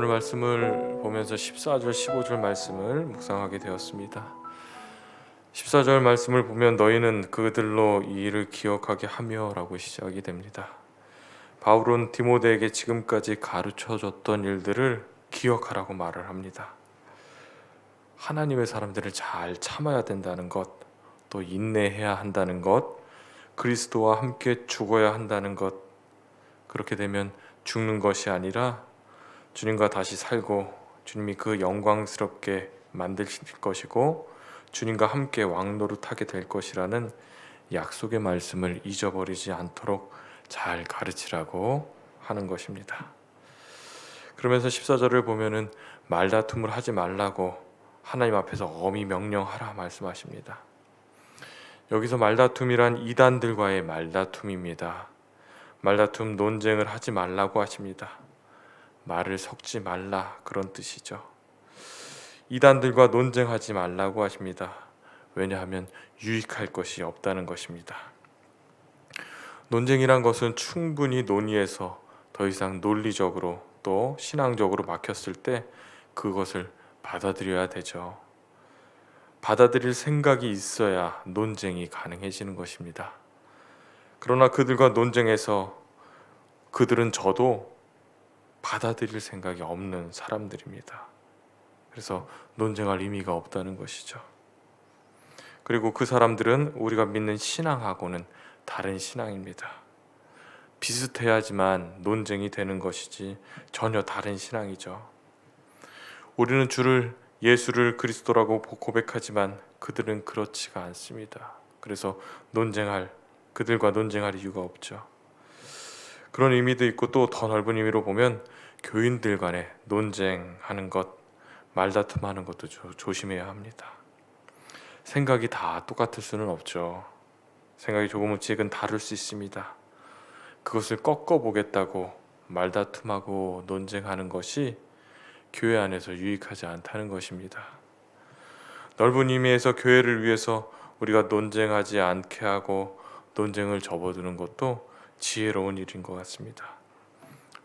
오늘 말씀을 보면서 14절 15절 말씀을 묵상하게 되었습니다. 14절 말씀을 보면 너희는 그들로 이 일을 기억하게 하며라고 시작이 됩니다. 바울은 디모데에게 지금까지 가르쳐 줬던 일들을 기억하라고 말을 합니다. 하나님의 사람들을 잘 참아야 된다는 것, 또 인내해야 한다는 것, 그리스도와 함께 죽어야 한다는 것. 그렇게 되면 죽는 것이 아니라 주님과 다시 살고 주님이 그 영광스럽게 만드실 것이고 주님과 함께 왕노릇하게 될 것이라는 약속의 말씀을 잊어버리지 않도록 잘 가르치라고 하는 것입니다. 그러면서 14절을 보면은 말다툼을 하지 말라고 하나님 앞에서 엄히 명령하라 말씀하십니다. 여기서 말다툼이란 이단들과의 말다툼입니다. 말다툼 논쟁을 하지 말라고 하십니다. 말을 섞지 말라 그런 뜻이죠. 이단들과 논쟁하지 말라고 하십니다. 왜냐하면 유익할 것이 없다는 것입니다. 논쟁이란 것은 충분히 논의해서 더 이상 논리적으로 또 신앙적으로 막혔을 때 그것을 받아들여야 되죠. 받아들일 생각이 있어야 논쟁이 가능해지는 것입니다. 그러나 그들과 논쟁해서 그들은 저도 받아들일 생각이 없는 사람들입니다. 그래서 논쟁할 의미가 없다는 것이죠. 그리고 그 사람들은 우리가 믿는 신앙하고는 다른 신앙입니다. 비슷해야지만 논쟁이 되는 것이지 전혀 다른 신앙이죠. 우리는 주를 예수를 그리스도라고 고백하지만 그들은 그렇지가 않습니다. 그래서 논쟁할 그들과 논쟁할 이유가 없죠. 그런 의미도 있고 또 더 넓은 의미로 보면 교인들 간에 논쟁하는 것, 말다툼하는 것도 조, 조심해야 합니다. 생각이 다 똑같을 수는 없죠. 생각이 조금씩은 다를 수 있습니다. 그것을 꺾어 보겠다고 말다툼하고 논쟁하는 것이 교회 안에서 유익하지 않다는 것입니다. 넓은 의미에서 교회를 위해서 우리가 논쟁하지 않게 하고 논쟁을 접어두는 것도 지혜로운 일인 것 같습니다.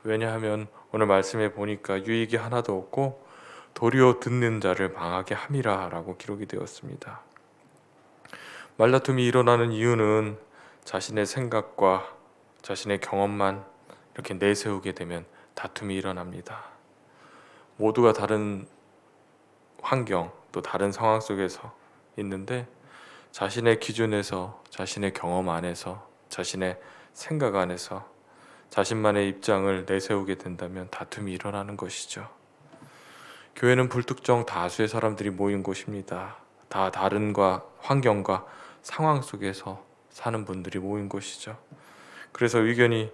왜냐하면 오늘 말씀에 보니까 유익이 하나도 없고 도리어 듣는 자를 망하게 함이라라고 기록이 되었습니다. 말다툼이 일어나는 이유는 자신의 생각과 자신의 경험만 이렇게 내세우게 되면 다툼이 일어납니다. 모두가 다른 환경 또 다른 상황 속에서 있는데 자신의 기준에서 자신의 경험 안에서 자신의 생각 안에서 자신만의 입장을 내세우게 된다면 다툼이 일어나는 것이죠. 교회는 불특정 다수의 사람들이 모인 곳입니다. 다 다른과 환경과 상황 속에서 사는 분들이 모인 곳이죠. 그래서 의견이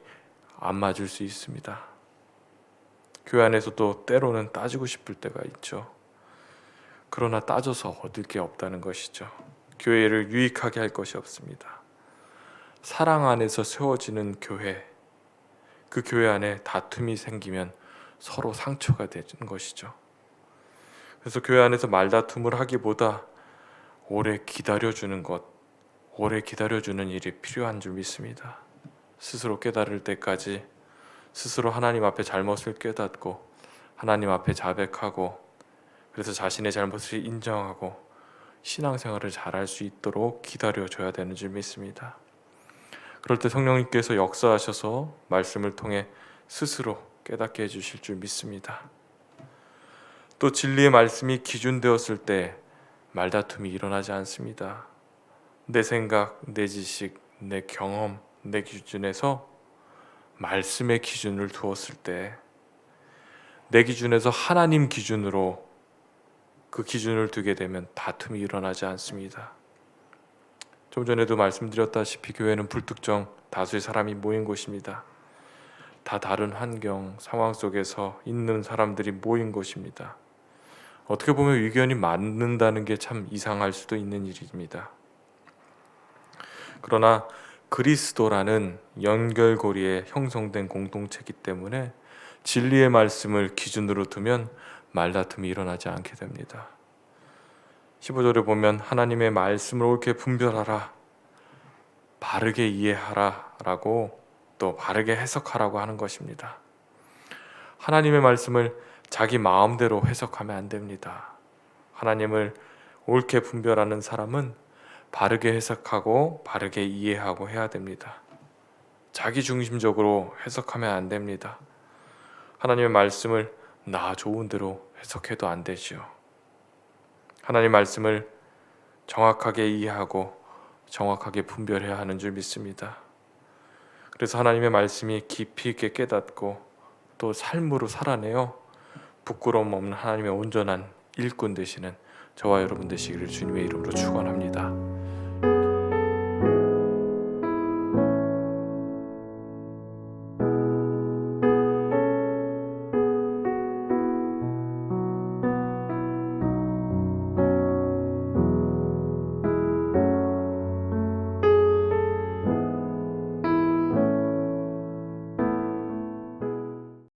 안 맞을 수 있습니다. 교회 안에서도 때로는 따지고 싶을 때가 있죠. 그러나 따져서 얻을 게 없다는 것이죠. 교회를 유익하게 할 것이 없습니다. 사랑 안에서 세워지는 교회, 그 교회 안에 다툼이 생기면 서로 상처가 되는 것이죠. 그래서 교회 안에서 말다툼을 하기보다 오래 기다려주는 것, 오래 기다려주는 일이 필요한 줄 믿습니다. 스스로 깨달을 때까지 스스로 하나님 앞에 잘못을 깨닫고 하나님 앞에 자백하고 그래서 자신의 잘못을 인정하고 신앙생활을 잘할 수 있도록 기다려줘야 되는 줄 믿습니다. 그럴 때 성령님께서 역사하셔서 말씀을 통해 스스로 깨닫게 해주실 줄 믿습니다. 또 진리의 말씀이 기준되었을 때 말다툼이 일어나지 않습니다. 내 생각, 내 지식, 내 경험, 내 기준에서 말씀의 기준을 두었을 때 내 기준에서 하나님 기준으로 그 기준을 두게 되면 다툼이 일어나지 않습니다. 좀 전에도 말씀드렸다시피 교회는 불특정 다수의 사람이 모인 곳입니다. 다 다른 환경, 상황 속에서 있는 사람들이 모인 곳입니다. 어떻게 보면 의견이 맞는다는 게 참 이상할 수도 있는 일입니다. 그러나 그리스도라는 연결고리에 형성된 공동체이기 때문에 진리의 말씀을 기준으로 두면 말다툼이 일어나지 않게 됩니다. 15절에 보면 하나님의 말씀을 옳게 분별하라 바르게 이해하라라고 또 바르게 해석하라고 하는 것입니다. 하나님의 말씀을 자기 마음대로 해석하면 안 됩니다. 하나님을 옳게 분별하는 사람은 바르게 해석하고 바르게 이해하고 해야 됩니다. 자기 중심적으로 해석하면 안 됩니다. 하나님의 말씀을 나 좋은 대로 해석해도 안 되지요. 하나님 말씀을 정확하게 이해하고 정확하게 분별해야 하는 줄 믿습니다. 그래서 하나님의 말씀이 깊이 있게 깨닫고 또 삶으로 살아내어 부끄러움 없는 하나님의 온전한 일꾼 되시는 저와 여러분 되시기를 주님의 이름으로 축원합니다.